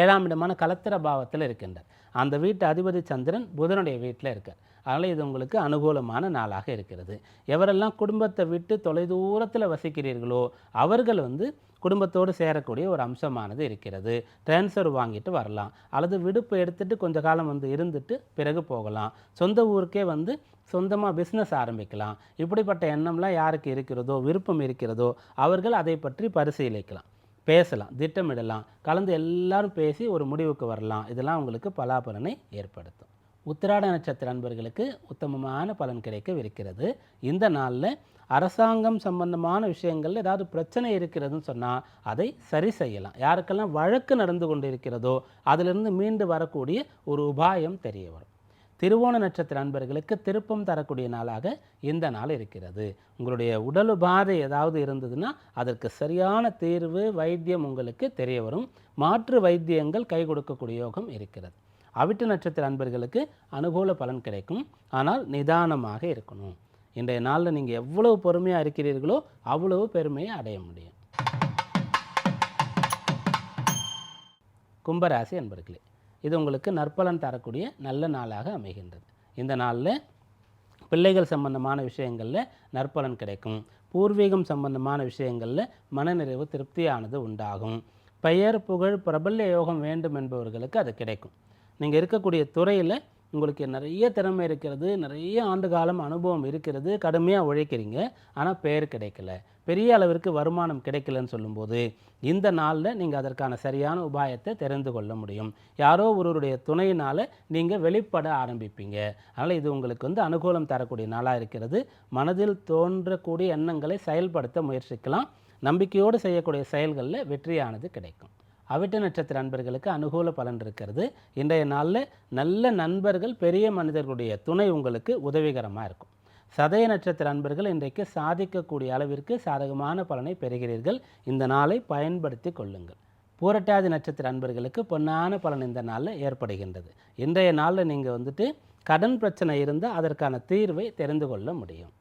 Speaker 1: ஏழாம் இடமான கலத்திர பாவத்தில் இருக்கின்றார். அந்த வீட்டு அதிபதி சந்திரன் புதனுடைய வீட்டில் இருக்கார். அதனால் இது உங்களுக்கு அனுகூலமான நாளாக இருக்கிறது. எவரெல்லாம் குடும்பத்தை விட்டு தொலைதூரத்தில் வசிக்கிறீர்களோ அவர்கள் வந்து குடும்பத்தோடு சேரக்கூடிய ஒரு அம்சமானது இருக்கிறது. ட்ரான்ஸ்ஃபர் வாங்கிட்டு வரலாம். அல்லது விடுப்பு எடுத்துகிட்டு கொஞ்ச காலம் வந்து இருந்துட்டு பிறகு போகலாம். சொந்த ஊருக்கே வந்து சொந்தமாக பிஸ்னஸ் ஆரம்பிக்கலாம். இப்படிப்பட்ட எண்ணம்லாம் யாருக்கு இருக்கிறதோ விருப்பம் இருக்கிறதோ அவர்கள் அதை பற்றி பரிசீலிக்கலாம். பேசலாம் திட்டமிடலாம். கலந்து எல்லாரும் பேசி ஒரு முடிவுக்கு வரலாம். இதெல்லாம் உங்களுக்கு பலாபலனை ஏற்படுத்தும். உத்திராட நட்சத்திர அன்பர்களுக்கு உத்தமமான பலன் கிடைக்கவிருக்கிறது. இந்த நாளில் அரசாங்கம் சம்பந்தமான விஷயங்களில் ஏதாவது பிரச்சனை இருக்கிறதுன்னு சொன்னால் அதை சரி செய்யலாம். யாருக்கெல்லாம் வழக்கு நடந்து கொண்டு இருக்கிறதோ அதிலிருந்து மீண்டு வரக்கூடிய ஒரு உபாயம் தெரிய வரும். திருவோண நட்சத்திர அன்பர்களுக்கு திருப்பம் தரக்கூடிய நாளாக இந்த நாள் இருக்கிறது. உங்களுடைய உடல் உபாதை ஏதாவது இருந்ததுன்னா அதற்கு சரியான தீர்வு வைத்தியம் உங்களுக்கு தெரிய வரும். மாற்று வைத்தியங்கள் கை கொடுக்கக்கூடிய யோகம் இருக்கிறது. அவிட்டு நட்சத்திர அன்பர்களுக்கு அனுகூல பலன் கிடைக்கும். ஆனால் நிதானமாக இருக்கணும். இன்றைய நாளில் நீங்கள் எவ்வளவு பொறுமையாக இருக்கிறீர்களோ அவ்வளவு பெருமையை அடைய முடியும். கும்பராசி அன்பர்களே இது உங்களுக்கு நற்பலன் தரக்கூடிய நல்ல நாளாக அமைகின்றது. இந்த நாளில் பிள்ளைகள் சம்பந்தமான விஷயங்களில் நற்பலன் கிடைக்கும். பூர்வீகம் சம்பந்தமான விஷயங்களில் மனநிறைவு திருப்தியானது உண்டாகும். பெயர் புகழ் பிரபல்ய யோகம் வேண்டும் என்பவர்களுக்கு அது கிடைக்கும். நீங்கள் இருக்கக்கூடிய துறையில் உங்களுக்கு நிறைய திறமை இருக்கிறது நிறைய ஆண்டு காலம் அனுபவம் இருக்கிறது கடுமையாக உழைக்கிறீங்க. ஆனால் பெயர் கிடைக்கல. பெரிய அளவிற்கு வருமானம் கிடைக்கலன்னு சொல்லும்போது இந்த நாளில் நீங்கள் அதற்கான சரியான உபாயத்தை தெரிந்து கொள்ள முடியும். யாரோ ஒருவருடைய துணையினால் நீங்கள் வெளிப்பட ஆரம்பிப்பீங்க. அதனால் இது உங்களுக்கு வந்து அனுகூலம் தரக்கூடிய நாளாக இருக்கிறது. மனதில் தோன்றக்கூடிய எண்ணங்களை செயல்படுத்த முயற்சிக்கலாம். நம்பிக்கையோடு செய்யக்கூடிய செயல்களில் வெற்றியானது கிடைக்கும். அவிட்ட நட்சத்திர அன்பர்களுக்கு அனுகூல பலன் இருக்கிறது. இன்றைய நாளில் நல்ல நண்பர்கள் பெரிய மனிதர்களுடைய துணை உங்களுக்கு உதவிகரமாக இருக்கும். சதய நட்சத்திர அன்பர்கள் இன்றைக்கு சாதிக்கக்கூடிய அளவிற்கு சாதகமான பலனை பெறுகிறீர்கள். இந்த நாளை பயன்படுத்தி கொள்ளுங்கள். பூரட்டாதி நட்சத்திர அன்பர்களுக்கு பொன்னான பலன் இந்த நாளில் ஏற்படுகின்றது. இன்றைய நாளில் நீங்கள் வந்துட்டு கடன் பிரச்சனை இருந்தால் அதற்கான தீர்வை தெரிந்து கொள்ள முடியும்.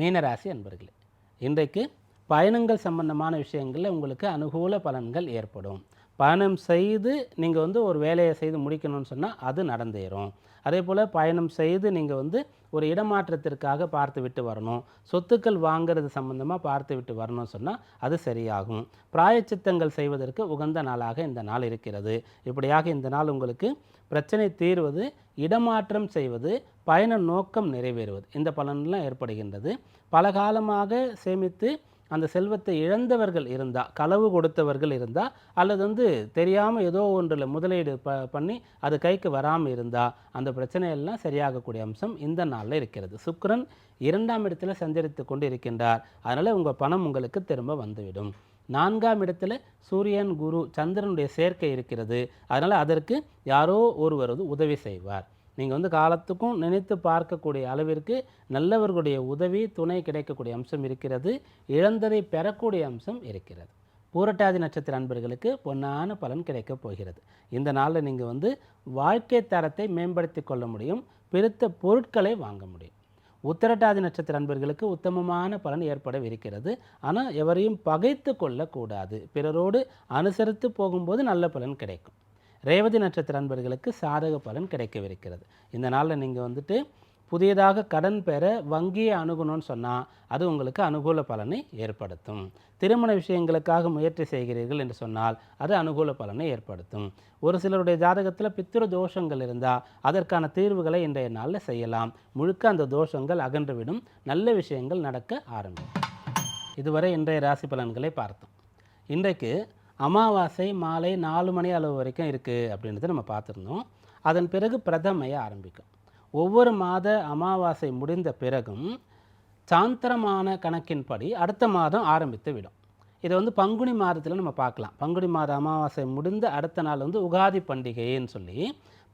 Speaker 1: மீனராசி அன்பர்களே இன்றைக்கு பயணங்கள் சம்பந்தமான விஷயங்களில் உங்களுக்கு அனுகூல பலன்கள் ஏற்படும். பயணம் செய்து நீங்கள் வந்து ஒரு வேலையை செய்து முடிக்கணும்னு சொன்னால் அது நடந்தேறும். அதே போல் பயணம் செய்து நீங்கள் வந்து ஒரு இடமாற்றத்திற்காக பார்த்து விட்டு வரணும். சொத்துக்கள் வாங்கிறது சம்பந்தமாக பார்த்து விட்டு வரணும்னு சொன்னால் அது சரியாகும். பிராயச்சித்தங்கள் செய்வதற்கு உகந்த நாளாக இந்த நாள் இருக்கிறது. இப்படியாக இந்த நாள் உங்களுக்கு பிரச்சனை தீர்வது இடமாற்றம் செய்வது பயண நோக்கம் நிறைவேறுவது இந்த பலன்லாம் ஏற்படுகின்றது. பல காலமாக சேமித்து அந்த செல்வத்தை இழந்தவர்கள் இருந்தால் களவு கொடுத்தவர்கள் இருந்தால் அல்லது வந்து தெரியாமல் ஏதோ ஒன்றில் முதலீடு ப பண்ணி அது கைக்கு வராமல் இருந்தால் அந்த பிரச்சனையெல்லாம் சரியாகக்கூடிய அம்சம் இந்த நாளில் இருக்கிறது. சுக்கரன் இரண்டாம் இடத்துல சஞ்சரித்து கொண்டு இருக்கின்றார் அதனால் உங்கள் பணம் உங்களுக்கு திரும்ப வந்துவிடும். நான்காம் இடத்துல சூரியன் குரு சந்திரனுடைய சேர்க்கை இருக்கிறது. அதனால் அதற்கு யாரோ ஒருவர் உதவி செய்வார். நீங்கள் வந்து காலத்துக்கும் நினைத்து பார்க்கக்கூடிய அளவிற்கு நல்லவர்களுடைய உதவி துணை கிடைக்கக்கூடிய அம்சம் இருக்கிறது. இழந்ததை பெறக்கூடிய அம்சம் இருக்கிறது. பூரட்டாதி நட்சத்திர அன்பர்களுக்கு பொன்னான பலன் கிடைக்கப் போகிறது. இந்த நாளில் நீங்கள் வந்து வாழ்க்கை தரத்தை மேம்படுத்தி கொள்ள முடியும் பிரித்த பொருட்களை வாங்க முடியும். உத்திரட்டாதி நட்சத்திர அன்பர்களுக்கு உத்தமமான பலன் ஏற்படவிருக்கிறது. ஆனால் எவரையும் பகைத்து கொள்ளக்கூடாது. பிறரோடு அனுசரித்து போகும்போது நல்ல பலன் கிடைக்கும். ரேவதி நட்சத்திர அன்பர்களுக்கு சாதக பலன் கிடைக்கவிருக்கிறது. இந்த நாளில் நீங்கள் வந்துட்டு புதியதாக கடன் பெற வங்கியை அணுகணும்னு சொன்னால் அது உங்களுக்கு அனுகூல பலனை ஏற்படுத்தும். திருமண விஷயங்களுக்காக முயற்சி செய்கிறீர்கள் என்று சொன்னால் அது அனுகூல பலனை ஏற்படுத்தும். ஒரு சிலருடைய ஜாதகத்தில் பித்திரு தோஷங்கள் இருந்தால் அதற்கான தீர்வுகளை இன்றைய நாளில் செய்யலாம். முழுக்க அந்த தோஷங்கள் அகன்றுவிடும். நல்ல விஷயங்கள் நடக்க ஆரம்பிக்கும். இதுவரை இன்றைய ராசி பலன்களை பார்த்தோம். இன்றைக்கு அமாவாசை மாலை நாலு மணி அளவு வரைக்கும் இருக்குது அப்படின்றத நம்ம பார்த்துருந்தோம். அதன் பிறகு பிரதமையை ஆரம்பிக்கும். ஒவ்வொரு மாத அமாவாசை முடிந்த பிறகும் சாந்திரமான கணக்கின்படி அடுத்த மாதம் ஆரம்பித்து விடும். இதை வந்து பங்குனி மாதத்தில் நம்ம பார்க்கலாம். பங்குனி மாத அமாவாசை முடிந்த அடுத்த நாள் வந்து உகாதி பண்டிகைன்னு சொல்லி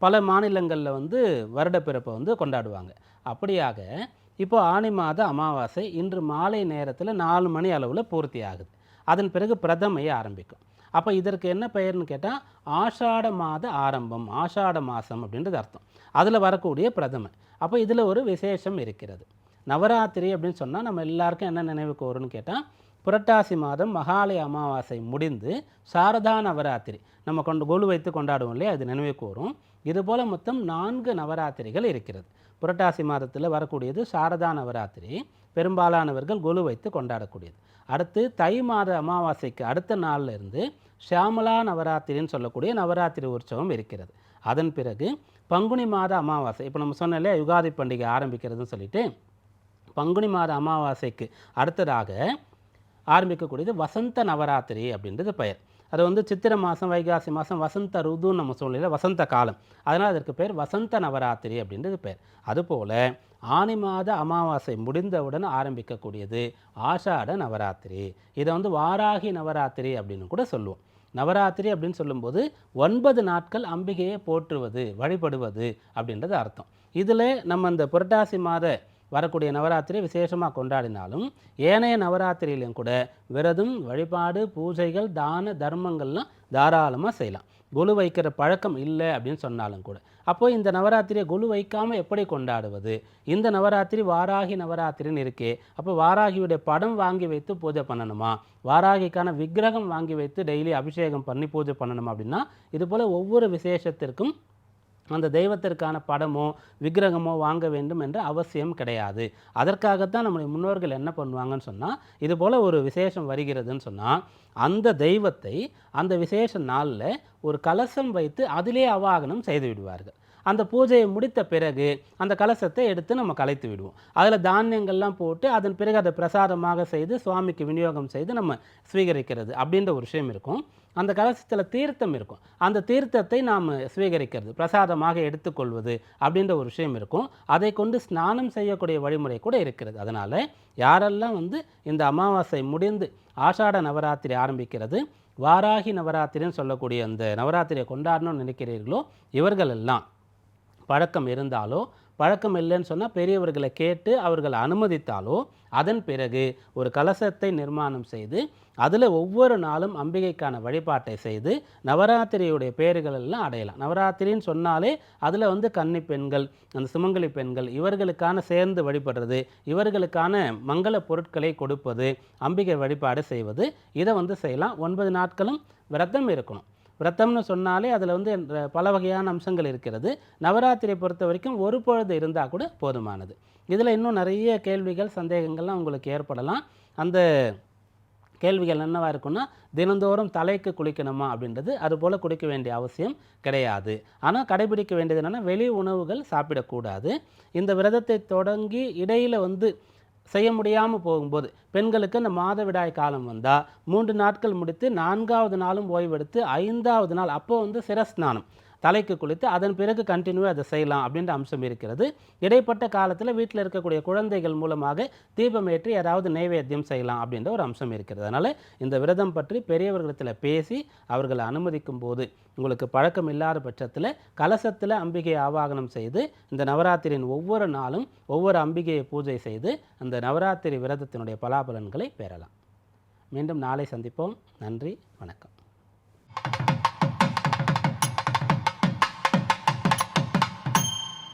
Speaker 1: பல மாநிலங்களில் வந்து வருடப்பிறப்பை வந்து கொண்டாடுவாங்க. அப்படியாக இப்போ ஆனி மாத அமாவாசை இன்று மாலை நேரத்தில் நாலு மணி அளவில் பூர்த்தி ஆகுது அதன் பிறகு பிரதமையை ஆரம்பிக்கும். அப்போ இதற்கு என்ன பெயர்னு கேட்டால் ஆஷாட மாத ஆரம்பம் ஆஷாட மாதம் அப்படின்றது அர்த்தம். அதில் வரக்கூடிய பிரதமை அப்போ இதில் ஒரு விசேஷம் இருக்கிறது. நவராத்திரி அப்படின்னு சொன்னால் நம்ம எல்லாருக்கும் என்ன நினைவுக்கு வரும்னு கேட்டால் புரட்டாசி மாதம் மகாலய அமாவாசை முடிந்து சாரதா நவராத்திரி நம்ம கொண்டு கோல் வைத்து கொண்டாடுவோம் இல்லையா? அது நினைவுக்கு வரும் இதுபோல் மொத்தம் நான்கு நவராத்திரிகள் இருக்கிறது. புரட்டாசி மாதத்தில் வரக்கூடியது சாரதா நவராத்திரி. பெரும்பாலானவர்கள் கொலு வைத்து கொண்டாடக்கூடியது. அடுத்து தை மாத அமாவாசைக்கு அடுத்த நாளில் இருந்து ஷியாமலா நவராத்திரின்னு சொல்லக்கூடிய நவராத்திரி உற்சவம் இருக்கிறது. அதன் பிறகு பங்குனி மாத அமாவாசை இப்போ நம்ம சொன்னாலே யுகாதி பண்டிகை ஆரம்பிக்கிறதுன்னு சொல்லிட்டு பங்குனி மாத அமாவாசைக்கு அடுத்ததாக ஆரம்பிக்கக்கூடியது வசந்த நவராத்திரி அப்படின்றது பெயர். அது வந்து சித்திரை மாதம் வைகாசி மாதம் வசந்த ருதுன்னு நம்ம சொல்லல வசந்த காலம். அதனால் அதற்கு பேர் வசந்த நவராத்திரி அப்படின்றது பேர். அதுபோல் ஆனி மாத அமாவாசை முடிந்தவுடன் ஆரம்பிக்கக்கூடியது ஆஷாட நவராத்திரி. இதை வந்து வாராகி நவராத்திரி அப்படின்னு கூட சொல்லுவோம். நவராத்திரி அப்படின்னு சொல்லும்போது ஒன்பது நாட்கள் அம்பிகையை போற்றுவது வழிபடுவது அப்படின்றது அர்த்தம். இதில் நம்ம இந்த புரட்டாசி மாத வரக்கூடிய நவராத்திரி விசேஷமாக கொண்டாடினாலும் ஏனைய நவராத்திரியிலையும் கூட விரதம் வழிபாடு பூஜைகள் தான தர்மங்கள்லாம் தாராளமாக செய்யலாம். குழு வைக்கிற பழக்கம் இல்லை அப்படின்னு சொன்னாலும் கூட. அப்போது இந்த நவராத்திரியை குழு வைக்காமல் எப்படி கொண்டாடுவது? இந்த நவராத்திரி வாராகி நவராத்திரின்னு இருக்கே. அப்போ வாராகியுடைய படம் வாங்கி வைத்து பூஜை பண்ணணுமா? வாராகிக்கான விக்கிரகம் வாங்கி வைத்து டெய்லி அபிஷேகம் பண்ணி பூஜை பண்ணணுமா அப்படின்னா இதுபோல் ஒவ்வொரு விசேஷத்திற்கும் அந்த தெய்வத்திற்கான படமோ விக்கிரகமோ வாங்க வேண்டும் என்ற அவசியம் கிடையாது. அதற்காகத்தான் நம்முடைய முன்னோர்கள் என்ன பண்ணுவாங்கன்னு சொன்னால் இது போல் ஒரு விசேஷம் வருகிறதுன்னு சொன்னால் அந்த தெய்வத்தை அந்த விசேஷ நாளில் ஒரு கலசம் வைத்து அதிலே அவாகனம் செய்து விடுவார்கள். அந்த பூஜையை முடித்த பிறகு அந்த கலசத்தை எடுத்து நம்ம கலைத்து விடுவோம். அதில் தானியங்கள்லாம் போட்டு அதன் பிறகு அதை பிரசாதமாக செய்து சுவாமிக்கு விநியோகம் செய்து நம்ம ஸ்வீகரிக்கிறது அப்படின்ற ஒரு விஷயம் இருக்கும். அந்த கலசத்தில் தீர்த்தம் இருக்கும். அந்த தீர்த்தத்தை நாம் சுவீகரிக்கிறது பிரசாதமாக எடுத்துக்கொள்வது அப்படின்ற ஒரு விஷயம் இருக்கும். அதை கொண்டு ஸ்நானம் செய்யக்கூடிய வழிமுறை கூட இருக்கிறது. அதனால் யாரெல்லாம் வந்து இந்த அமாவாசை முடிந்து ஆஷாட நவராத்திரி ஆரம்பிக்கிறது வாராகி நவராத்திரின்னு சொல்லக்கூடிய அந்த நவராத்திரியை கொண்டாடணும்னு நினைக்கிறீர்களோ இவர்கள் எல்லாம் பழக்கம் இருந்தாலோ பழக்கம் இல்லைன்னு சொன்னால் பெரியவர்களை கேட்டு அவர்கள் அனுமதித்தாலோ அதன் பிறகு ஒரு கலசத்தை நிர்மாணம் செய்து அதில் ஒவ்வொரு நாளும் அம்பிகைக்கான வழிபாட்டை செய்து நவராத்திரியுடைய பெயர்களெல்லாம் எல்லாம் அடையலாம். நவராத்திரின்னு சொன்னாலே அதில் வந்து கன்னி பெண்கள் அந்த சுமங்கலி பெண்கள் இவர்களுக்கான சேர்ந்து வழிபடுறது இவர்களுக்கான மங்கள பொருட்களை கொடுப்பது அம்பிகை வழிபாடு செய்வது இதை வந்து செய்யலாம். ஒன்பது நாட்களும் விரதம் இருக்கணும். விரதம்னு சொன்னாலே அதில் வந்து பல வகையான அம்சங்கள் இருக்கிறது. நவராத்திரியை பொறுத்த வரைக்கும் ஒரு பொழுது இருந்தால் கூட போதுமானது. இதில் இன்னும் நிறைய கேள்விகள் சந்தேகங்கள்லாம் உங்களுக்கு ஏற்படலாம். அந்த கேள்விகள் என்னவாக இருக்குன்னா தினந்தோறும் தலைக்கு குளிக்கணுமா அப்படின்றது அதுபோல் குளிக்க வேண்டிய அவசியம் கிடையாது. ஆனால் கடைபிடிக்க வேண்டியது என்னென்னா வெளி உணவுகள் சாப்பிடக்கூடாது. இந்த விரதத்தை தொடங்கி இடையில் வந்து செய்ய முடியாமல் போகும்போது பெண்களுக்கு இந்த மாதவிடாய் காலம் வந்தால் மூன்று நாட்கள் முடித்து நான்காவது நாளும் ஓய்வெடுத்து ஐந்தாவது நாள் அப்போ வந்து சிரஸ்நானம். தலைக்கு குளித்து அதன் பிறகு கண்டினியூ அதை செய்யலாம் அப்படின்ற அம்சம் இருக்கிறது. இடைப்பட்ட காலத்தில் வீட்டில் இருக்கக்கூடிய குழந்தைகள் மூலமாக தீபம் ஏற்றி ஏதாவது நைவேத்தியம் செய்யலாம் அப்படின்ற ஒரு அம்சம் இருக்கிறது. அதனால் இந்த விரதம் பற்றி பெரியவர்களிடத்தில் பேசி அவர்களை அனுமதிக்கும் போது உங்களுக்கு பழக்கம் இல்லாத பட்சத்தில் கலசத்தில் அம்பிகையை ஆவாகனம் செய்து இந்த நவராத்திரியின் ஒவ்வொரு நாளும் ஒவ்வொரு அம்பிகையை பூஜை செய்து அந்த நவராத்திரி விரதத்தினுடைய பலாபலன்களை பெறலாம். மீண்டும் நாளை சந்திப்போம். நன்றி வணக்கம்.